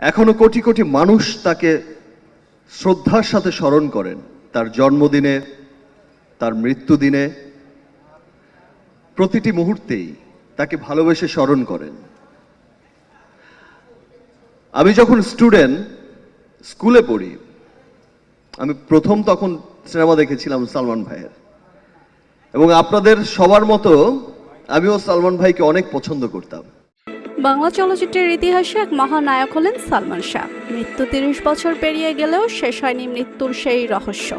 এখনও কোটি কোটি মানুষ তাকে শ্রদ্ধার সাথে স্মরণ করেন। তার জন্মদিনে, তার মৃত্যুদিনে, প্রতিটি মুহূর্তেই তাকে ভালোবেসে স্মরণ করেন। আমি যখন স্টুডেন্ট, স্কুলে পড়ি, আমি প্রথম তখন সিনেমা দেখেছিলাম সালমান ভাইয়ের। এবং আপনাদের সবার মতো আমিও সালমান ভাইকে অনেক পছন্দ করতাম। বাংলা চলচ্চিত্রের ইতিহাসে এক মহানায়ক হলেন সালমান শাহ। মৃত্যু তিরিশ বছর পেরিয়ে গেলেও শেষ হয়নি মৃত্যুর সেই রহস্য।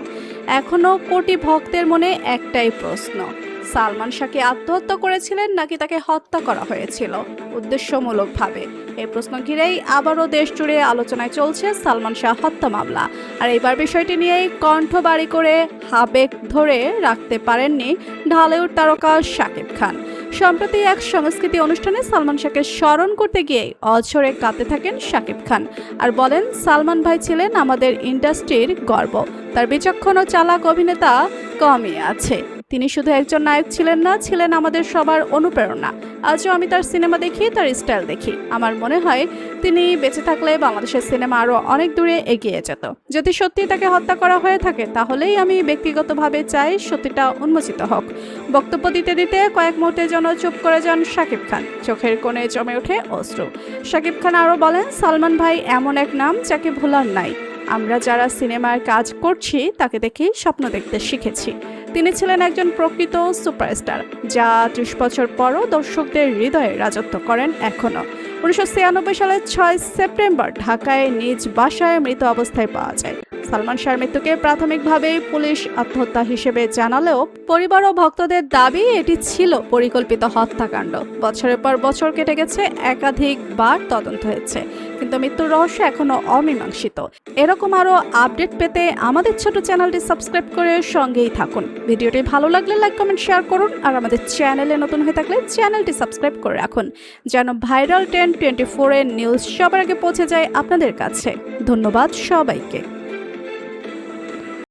এখনও কোটি ভক্তের মনে একটাই প্রশ্ন সালমান শাহকে আত্মহত্যা করেছিলেন নাকি তাকে হত্যা করা হয়েছিল? উদ্দেশ্যমূলকভাবে। এই প্রশ্ন ঘিরেই আবারও দেশ জুড়ে আলোচনায় চলছে সালমান শাহ হত্যা মামলা। আর এবার বিষয়টি নিয়েই কণ্ঠ বাড়ি করে হাবেক ধরে রাখতে পারেননি ঢালিউড তারকা শাকিব খান। সম্প্রতি এক সংস্কৃতি অনুষ্ঠানে সালমান শাহকে স্মরণ করতে গিয়ে অঝরে কাঁদতে থাকেন শাকিব খান। আর বলেন, সালমান ভাই ছিলেন আমাদের ইন্ডাস্ট্রির গর্ব। তার বিচক্ষণ ও চালাক অভিনেতা কমই আছে। তিনি শুধু একজন নায়ক ছিলেন না, ছিলেন আমাদের সবার অনুপ্রেরণা। আজও আমি তার সিনেমা দেখি, তার স্টাইল দেখি। আমার মনে হয় তিনি বেঁচে থাকলে বাংলাদেশের সিনেমা আরও অনেক দূরে এগিয়ে যেত। যদি সত্যি তাকে হত্যা করা হয়ে থাকে, তাহলেই আমি ব্যক্তিগতভাবে চাই সত্যিটা উন্মোচিত হোক। বক্তব্য দিতে দিতে কয়েক মুহূর্তের জন্য চুপ করে যান শাকিব খান। চোখের কোণে জমে ওঠে অশ্রু। শাকিব খান আরও বলেন, সালমান ভাই এমন এক নাম যাকে ভোলার নাই। আমরা যারা সিনেমার কাজ করছি, তাকে দেখেই স্বপ্ন দেখতে শিখেছি। তিনি ছিলেন একজন প্রকৃত সুপারস্টার, যা ত্রিশ বছর পরও দর্শকদের হৃদয়ে রাজত্ব করেন এখনও। উনিশশো ছিয়ানব্বই সালের ছয় সেপ্টেম্বর ঢাকায় নিজ বাসায় মৃত অবস্থায় পাওয়া যায়। সালমান শাহর মৃত্যুকে প্রাথমিকভাবে পুলিশ আত্মহত্যা হিসেবে জানালেও পরিবার ও ভক্তদের দাবি এটি ছিল পরিকল্পিত হত্যাকাণ্ড। বছরের পর বছর কেটে গেছে একাধিকবার তদন্ত হয়েছে। কিন্তু মৃত্যুর রহস্য এখনও অমীমাংসিত। এরকম আরও আপডেট পেতে আমাদের ছোট চ্যানেলটি সাবস্ক্রাইব করে সঙ্গেই থাকুন। ভিডিওটি ভালো লাগলে লাইক, কমেন্ট, শেয়ার করুন আর আমাদের চ্যানেলে নতুন হয়ে থাকলে চ্যানেলটি সাবস্ক্রাইব করে রাখুন, যেন ভাইরাল টেন টোয়েন্টি ফোরের নিউজ সবার আগে পৌঁছে যায় আপনাদের কাছে। ধন্যবাদ সবাইকে।